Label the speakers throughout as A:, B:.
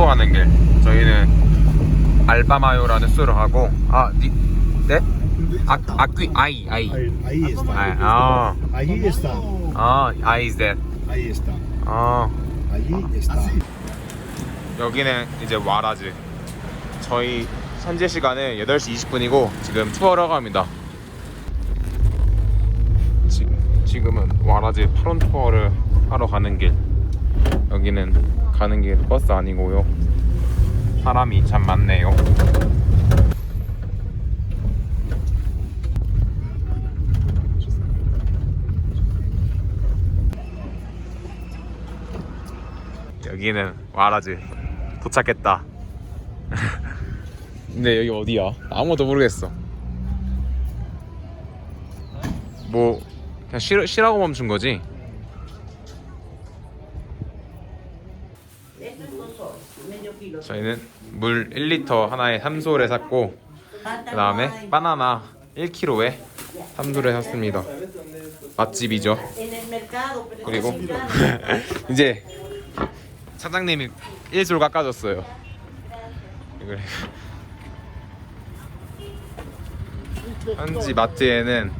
A: 투어하는 길. 저희는 알바마요라는 수를 하고 아, 니, 네? 아, 아귀 아이 아이.
B: Ahí está.
A: 아, 아,
B: Ahí está.
A: 아, 아이 is that.
B: Ahí está.
A: 아,
B: Allí está.
A: 여기는 이제 와라즈. 저희 현재 시간은 8시 20분이고 지금 투어러 갑니다. 지, 지금은 와라즈 파론 투어를 하러 가는 길. 여기는 가는 길 버스 아니고요. 사람이 참 많네요. 여기는 와라즈 도착했다. 근데 여기 어디야? 아무것도 모르겠어. 뭐 그냥 쉬, 쉬라고 멈춘 거지? 저희는 물 1리터 하나에 3솔에 샀고 그 다음에 바나나 1kg에 3솔에 샀습니다. 맛집이죠. 그리고 이제 사장님이 1솔 깎아줬어요. 현지 마트에는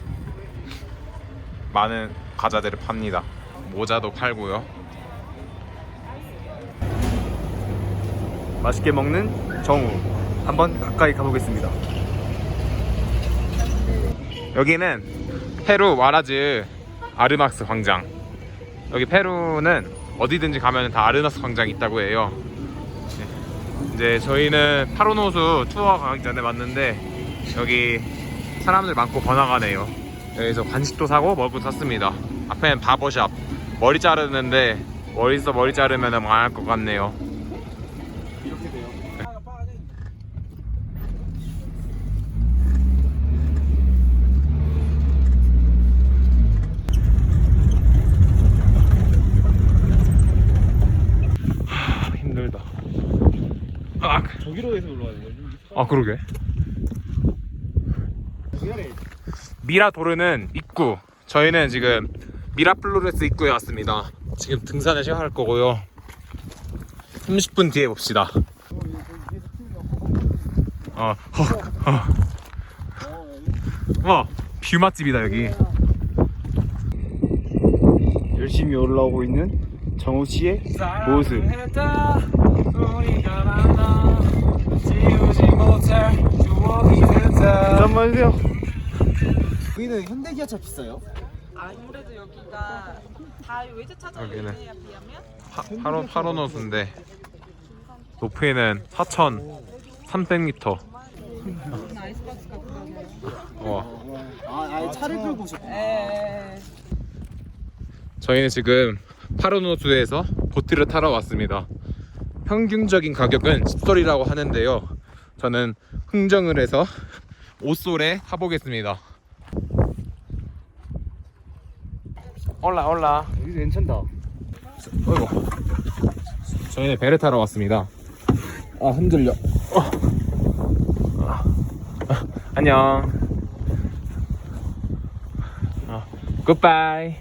A: 많은 과자들을 팝니다. 모자도 팔고요.
C: 맛있게 먹는 정우 한번 가까이 가보겠습니다.
A: 여기는 페루 와라즈 아르막스 광장. 여기 페루는 어디든지 가면 다 아르막스 광장이 있다고 해요. 네. 이제 저희는 파로노수 투어 가기 전에 왔는데 여기 사람들 많고 번화가네요. 여기서 간식도 사고 먹을 것도 샀습니다. 앞에는 바버샵. 머리 자르는데 머리서 머리 자르면 망할 것 같네요. 하, 힘들다. 아,
C: 저기로 해서 올라가는 거지.
A: 아 그러게. 미라도르는 입구. 저희는 지금 미라플로레스 입구에 왔습니다. 지금 등산을 시작할 거고요. 30분 뒤에 봅시다. 어, 헉, 어. 와, 뷰 맛집이다 여기.
C: 열심히 올라오고 있는 정우 씨의 모습. 잠깐만 주세요.
B: 여기는 현대기아차 비싸요?
D: 아무래도 여기가 다 외제차잖아요.
A: 여기는.
D: 비하면
A: 파로 파로노스인데 높이는 4,300m.
D: 아이스박스 같은.
A: 와.
B: 아, 아예 차를 끌고 오셨구나.
D: 에.
A: 저희는 지금 파르노스에서 보트를 타러 왔습니다. 평균적인 가격은 10솔이라고 하는데요. 저는 흥정을 해서 5솔에 타보겠습니다. 올라 올라.
C: 여기 괜찮다.
A: 어이구. 저희는 배를 타러 왔습니다. 아 흔들려. 어. 아, 아, 안녕. 아, 굿바이.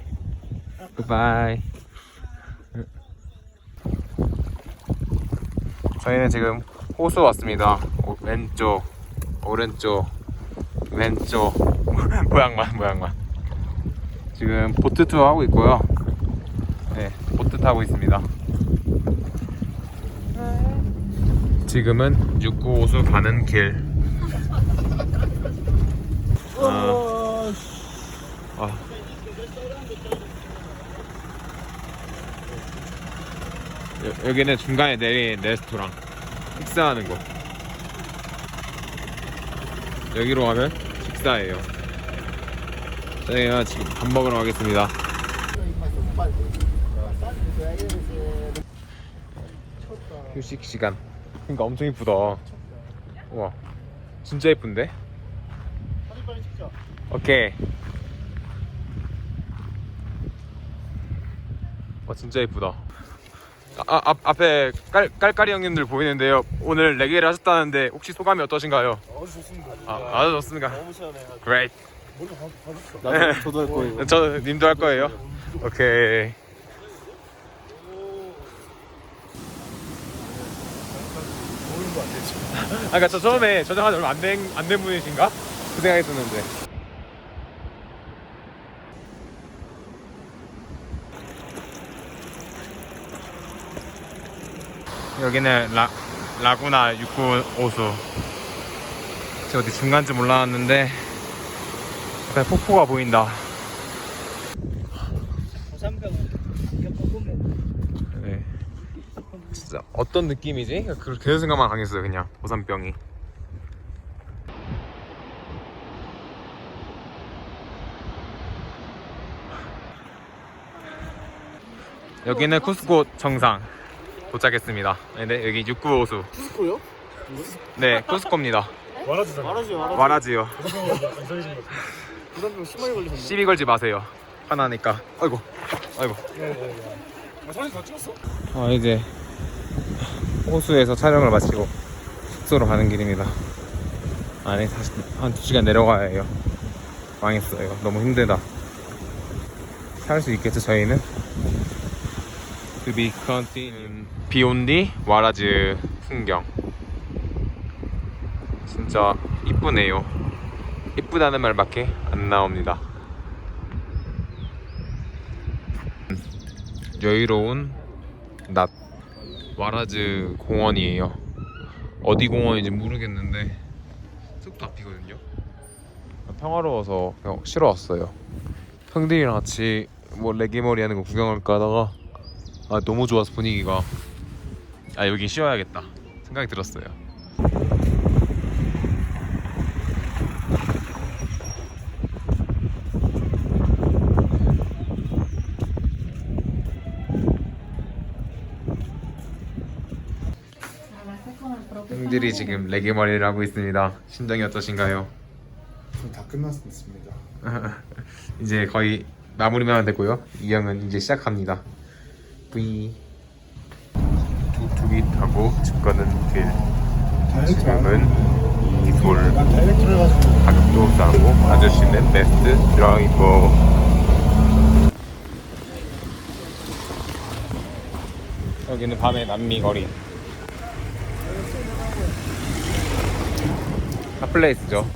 A: 굿바이. 저희는 지금 호수 왔습니다. 오, 왼쪽, 오른쪽, 왼쪽 모양만 모양만. 지금 보트 투어 하고 있고요. 네, 보트 타고 있습니다. 지금은 육구 호수 가는 길. 아, 여, 여기는 중간에 내린 레스토랑 식사하는 곳. 여기로 가면 식사예요. 저희가 지금 밥 먹으러 가겠습니다. 휴식 시간. 그러니까 엄청 이쁘다. 와, 진짜 예쁜데? 오케이. 와, 진짜 예쁘다. 아, 앞, 앞에 깔, 깔깔이 형님들 보이는데요. 오늘 레게를 하셨다는데 혹시 소감이 어떠신가요?
B: 아주 좋습니다.
A: 아, 아주 좋습니까?
B: 너무 시원해요.
A: Great.
B: 가서
C: 나도 저도 할 거예요.
A: 저 님도 할 거예요? 오케이.
B: 것 같아요 지금.
A: 아, 그러니까 저 처음에 저장한 지 얼마 안된 안 된 분이신가? 그 생각했었는데. 여기는 라 라구나 육군 오수. 지금 어디 중간쯤 올라왔는데 약간 폭포가 보인다. 네. 진짜 어떤 느낌이지? 그, 그 생각만 강했어요 그냥 고산병이 여기는 쿠스코 정상 도착했습니다 네 여기 695호수
B: 쿠스코요?
A: 네 쿠스코입니다
B: 말하지 말하지.
A: 와라지요
B: 부담병 심하게 걸리셨네.
A: 시비 걸지 마세요 화나니까 아이고 아이고
B: 사진 다 찍었어?
A: 아 이제 호수에서 촬영을 마치고 숙소로 가는 길입니다. 아니 다시 한 2시간 내려가야 해요. 망했어요. 너무 힘들다. 살 수 있겠죠 저희는? To be continued. 비온디 와라즈 풍경. 진짜 이쁘네요. 이쁘다는 말밖에 안 나옵니다. 여유로운 낮 와라즈 공원이에요. 어디 공원인지 모르겠는데 숲도 앞이거든요. 평화로워서 그냥 쉬러 왔어요. 형들이랑 같이 뭐 레게머리 하는 거 구경을 가다가 아 너무 좋아서 분위기가 아 여긴 쉬어야겠다 생각이 들었어요. 형들이 지금 레게 머리를 하고 있습니다. 심정이 어떠신가요?
B: 다 끝났습니다.
A: 이제 거의 마무리만 되고요. 이 형은 이제 시작합니다. V 툭툭이 타고 집 가는 길. 지금은 이돌 가격도 싸고 아저씨는 베스트 드라이버. 여기는 밤의 남미 거리. 핫플레이스죠.